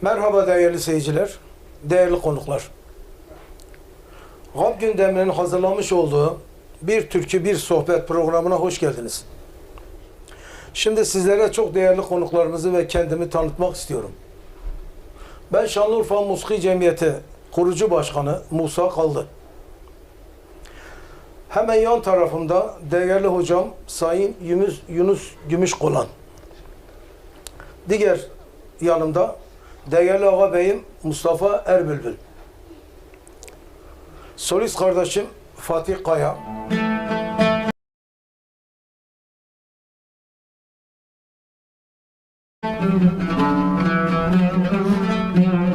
Merhaba değerli seyirciler, değerli konuklar. Halk gündeminin hazırlamış olduğu Bir Türkü Bir Sohbet programına hoş geldiniz. Şimdi sizlere çok değerli konuklarımızı ve kendimi tanıtmak istiyorum. Ben Şanlıurfa Musiki Cemiyeti kurucu başkanı Musa Kaldı. Hemen yan tarafımda değerli hocam Sayın Yunus, Yunus Gümüşkolan. Diğer yanımda değerli ağabeyim Mustafa Erbülbül. Solist kardeşim Fatih Kaya. Sevgilim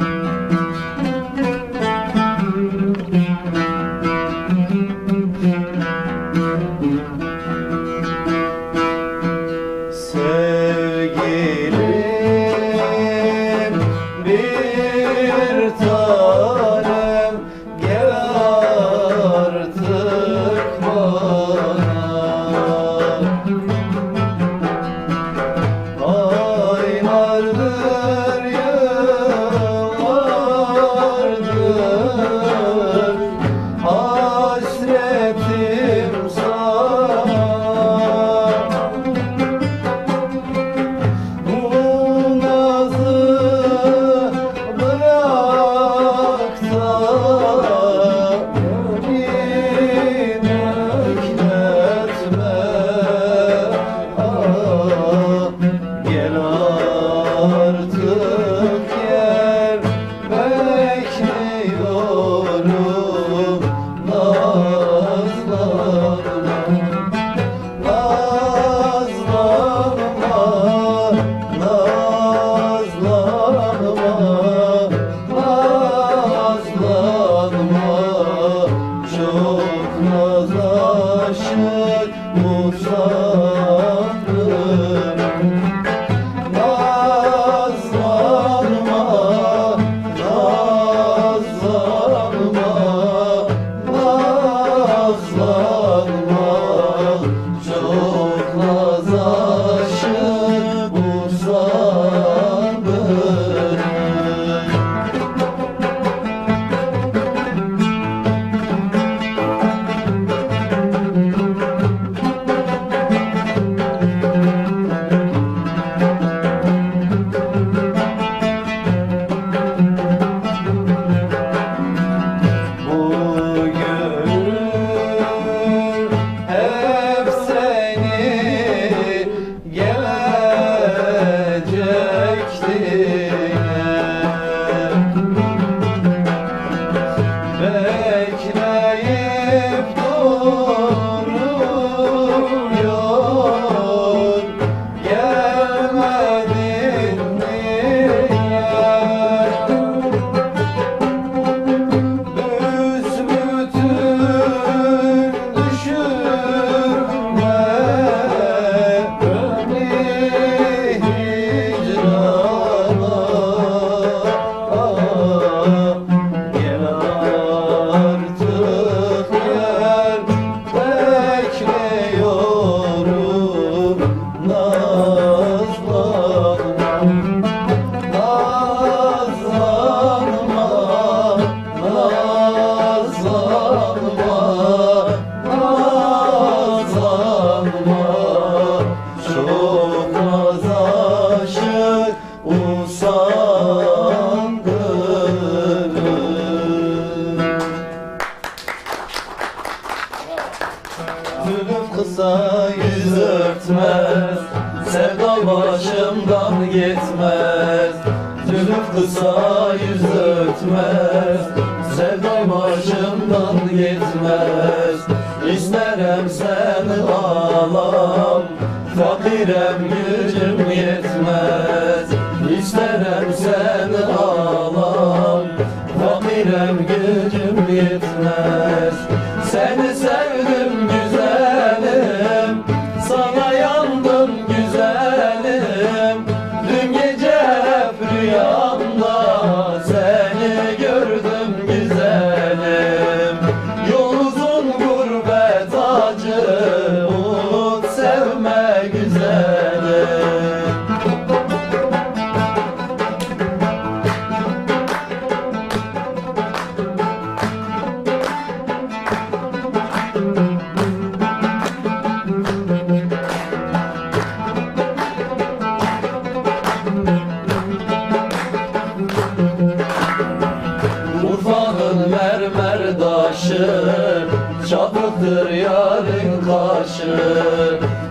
light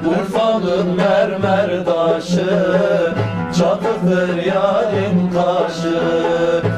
Urfa'nın mermer taşı Çatıktır yarim taşı.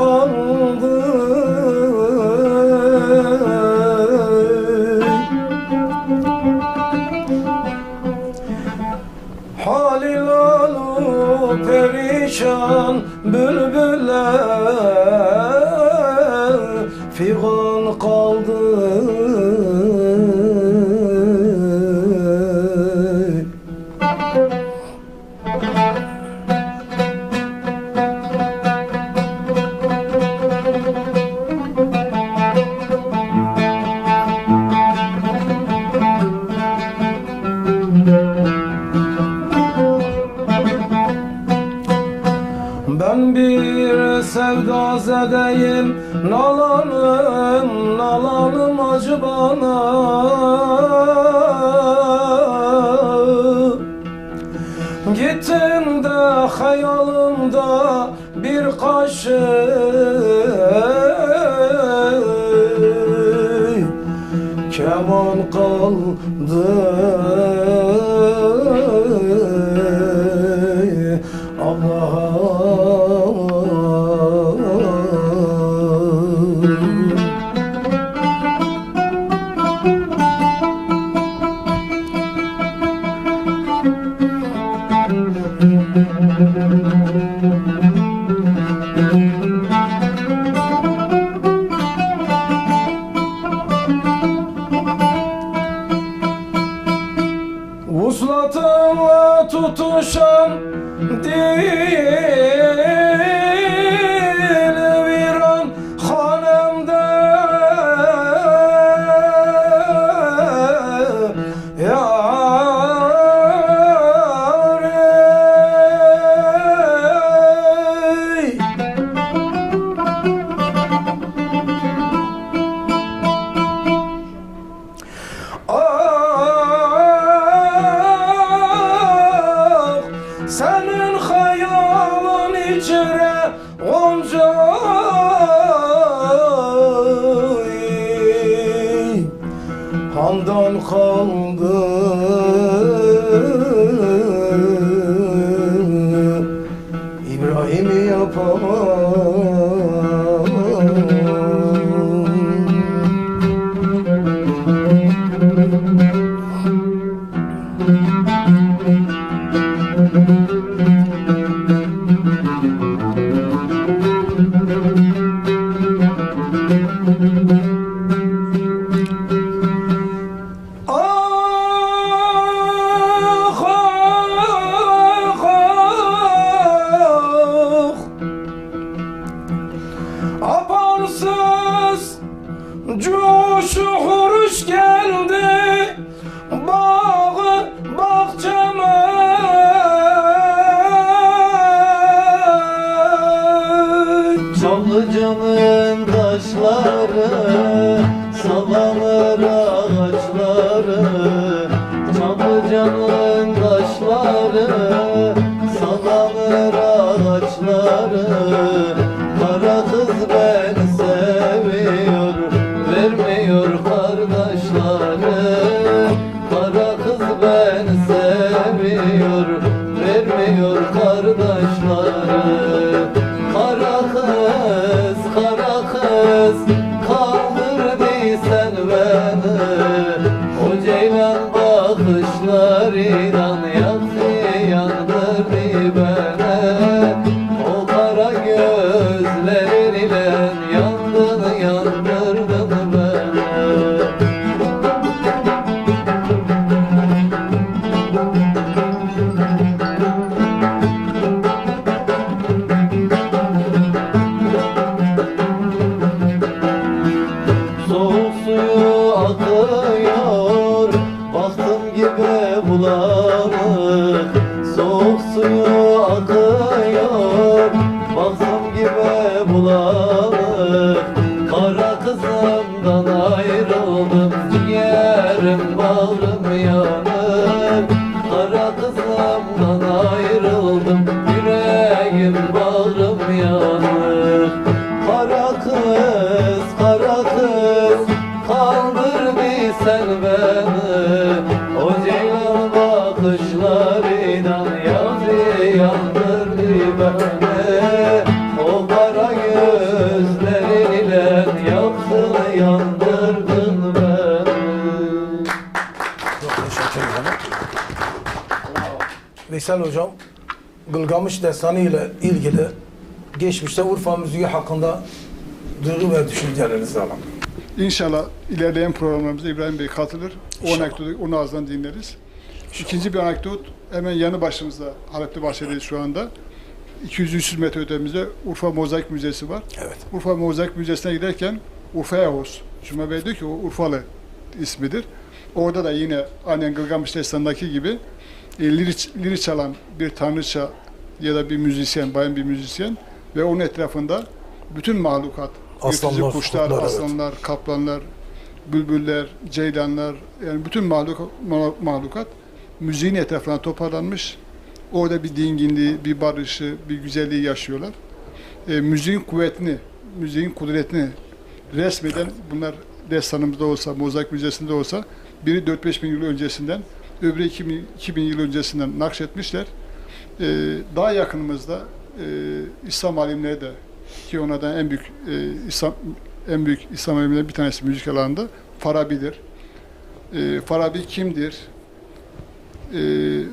kaldı. Halil olup perişan bülbüller. keman kaldı. জোশ bulanık Soğuk suyu akıyor. Baktım gibi bulanık Yaktın, yandırdın beni Çok teşekkür ederim. Veysel Hocam, Gılgamış Destanı ile ilgili geçmişte Urfa müziği hakkında duygu ve düşüncelerinizi alalım. İnşallah ilerleyen programlarımızda İbrahim Bey katılır. O İnşallah. anekdotu onu ağzından dinleriz. İkinci bir anekdot hemen yanı başımızda Halepli Bahçe'deyiz şu anda. 200-300 metre ötemizde Urfa Mozaik Müzesi var. Evet. Urfa Mozaik Müzesi'ne giderken Urfa Yavuz. Cuma Bey diyor ki o Urfalı ismidir. Orada da yine aynen Gılgamış Destanı'ndaki gibi e, liri, liri çalan bir tanrıça ya da bir müzisyen, bayan bir müzisyen ve onun etrafında bütün mahlukat, Aslanlar, kuşlar, kurtlar, evet. aslanlar, kaplanlar, bülbüller, ceylanlar yani bütün mahluk, ma- mahlukat müziğin etrafına toparlanmış. Orada bir dinginliği, bir barışı, bir güzelliği yaşıyorlar. E, müziğin kuvvetini, müziğin kudretini resmeden bunlar destanımızda olsa, Mozaik Müzesi'nde olsa biri 4-5 bin yıl öncesinden, öbürü 2000, 2000 yıl öncesinden nakşetmişler. E, daha yakınımızda e, İslam alimleri de ki onlardan en büyük e, İslam en büyük İslam alimlerinden bir tanesi müzik alanında Farabi'dir. E, Farabi kimdir? E,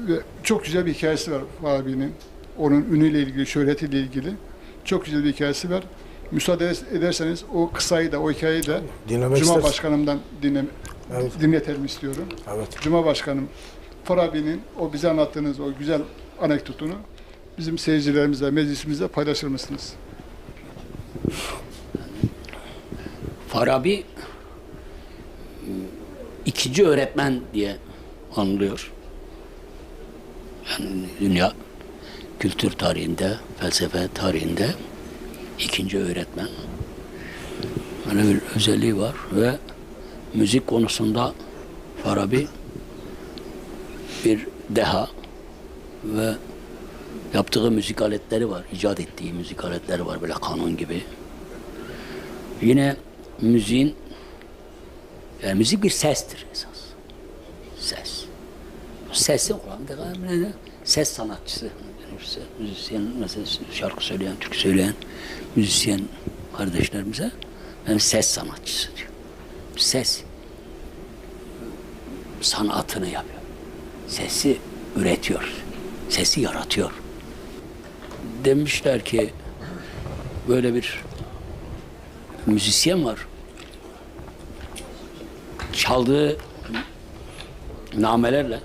ve çok güzel bir hikayesi var Farabi'nin. Onun ünüyle ilgili, şöhretiyle ilgili. Çok güzel bir hikayesi var. Müsaade ederseniz o kısayı da, o hikayeyi de Dinlemek Cuma isteriz. Başkanımdan dinle, Evet. dinletelim istiyorum. Evet. Cuma Başkanım, Farabi'nin o bize anlattığınız o güzel anekdotunu bizim seyircilerimizle, meclisimizle paylaşır mısınız? Farabi ikinci öğretmen diye anılıyor. Yani dünya kültür tarihinde, felsefe tarihinde ikinci öğretmen. Böyle bir özelliği var ve müzik konusunda Farabi bir deha ve yaptığı müzik aletleri var, icat ettiği müzik aletleri var böyle kanun gibi. Yine müziğin yani müzik bir sestir esas. Ses. Sesi olan ses sanatçısı. İşte müzisyen mesela şarkı söyleyen, türkü söyleyen müzisyen kardeşlerimize yani ses sanatçısı diyor. Ses sanatını yapıyor. Sesi üretiyor. Sesi yaratıyor. Demişler ki böyle bir müzisyen var. Çaldığı namelerle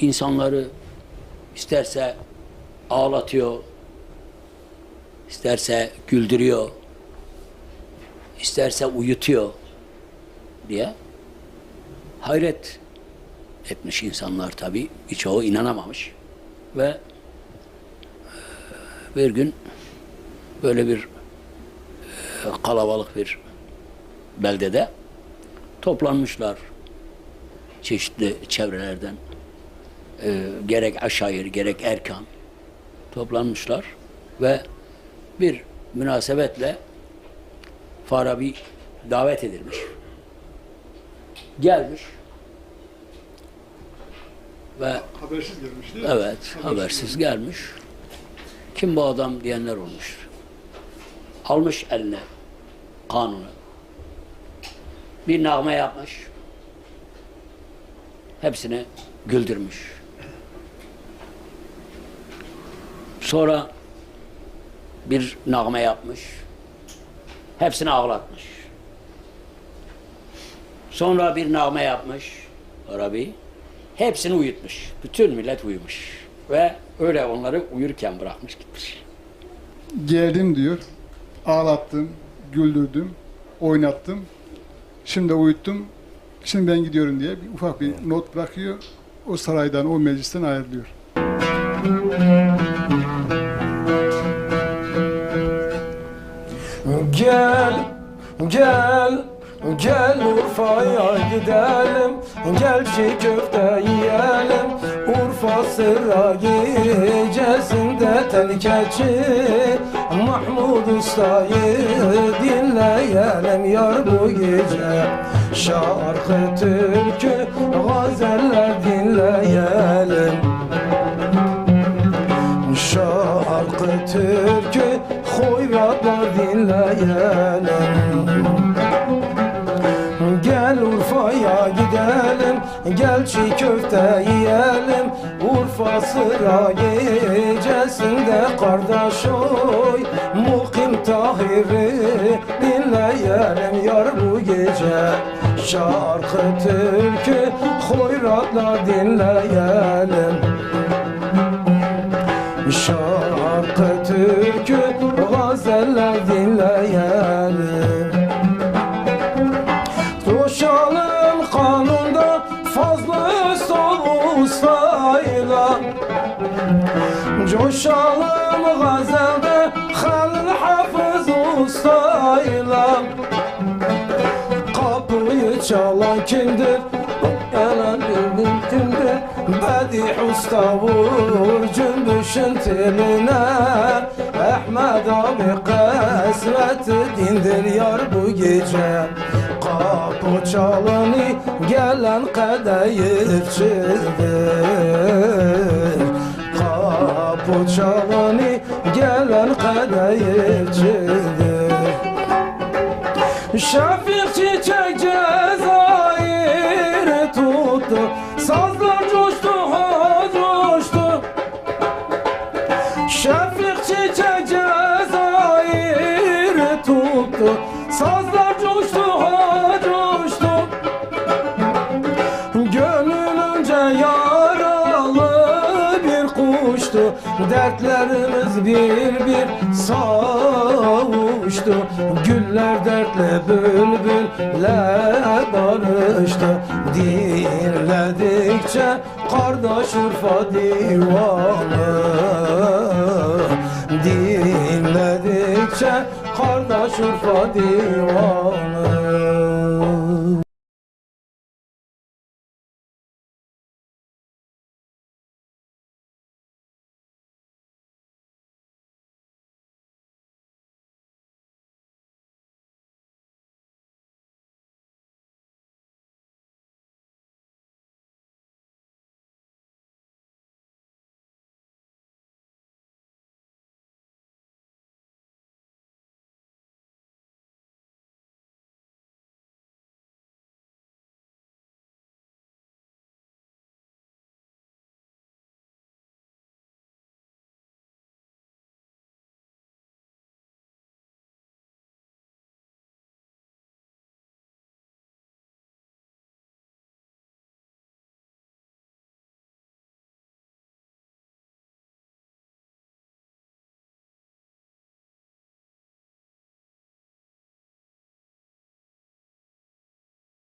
insanları isterse ağlatıyor, isterse güldürüyor, isterse uyutuyor diye hayret etmiş insanlar tabii. Birçoğu inanamamış. Ve e, bir gün böyle bir e, kalabalık bir beldede toplanmışlar çeşitli çevrelerden e, gerek aşair gerek erkan toplanmışlar ve bir münasebetle Farabi davet edilmiş. Gelmiş ve Habersiz gelmiş değil evet habersiz gelmiş. Kim bu adam diyenler olmuş. Almış eline kanunu. Bir nağme yapmış. Hepsini güldürmüş. Sonra bir nağme yapmış. Hepsini ağlatmış. Sonra bir nağme yapmış Arabi. Hepsini uyutmuş. Bütün millet uyumuş. Ve öyle onları uyurken bırakmış gitmiş. Geldim diyor. Ağlattım, güldürdüm, oynattım. Şimdi uyuttum. Şimdi ben gidiyorum diye bir ufak bir not bırakıyor. O saraydan, o meclisten ayrılıyor. Gel, gel, gel Urfa'ya gidelim Gel çiğ köfte yiyelim. Urfa sıra gecesinde tenkeçi Mahmud Usta'yı dinleyelim yar bu gece. Şarkı, türkü, gazeller dinleyelim Şarkı, türkü, hoyratlar dinleyelim. Gel Urfa'ya gidelim, gel çiğ köfte yiyelim. Urfa sıra gecesinde kardeş oy. Mukim Tahir'i dinleyelim yar bu gece. Şarkı, türkü, hoyratlar dinleyelim. Şarkı, türkü, gazeller dinleyelim. Coşalım kanunda fazla ustayla. Coşalım gazelde Halil Hafız ustayla. Kapıyı çalan kimdir? Usta vur cümbüşün teline Ahmet abi kasvet dindir yar bu gece. Kapı çalını gelen kadayıfçıdır Kapı çalını gelen kadayıfçıdır Şefik çiçek cezayir savuştu Güller dertle bülbülle barıştı. Dinledikçe kardeş Urfa divanı. Dinledikçe kardeş Urfa divanı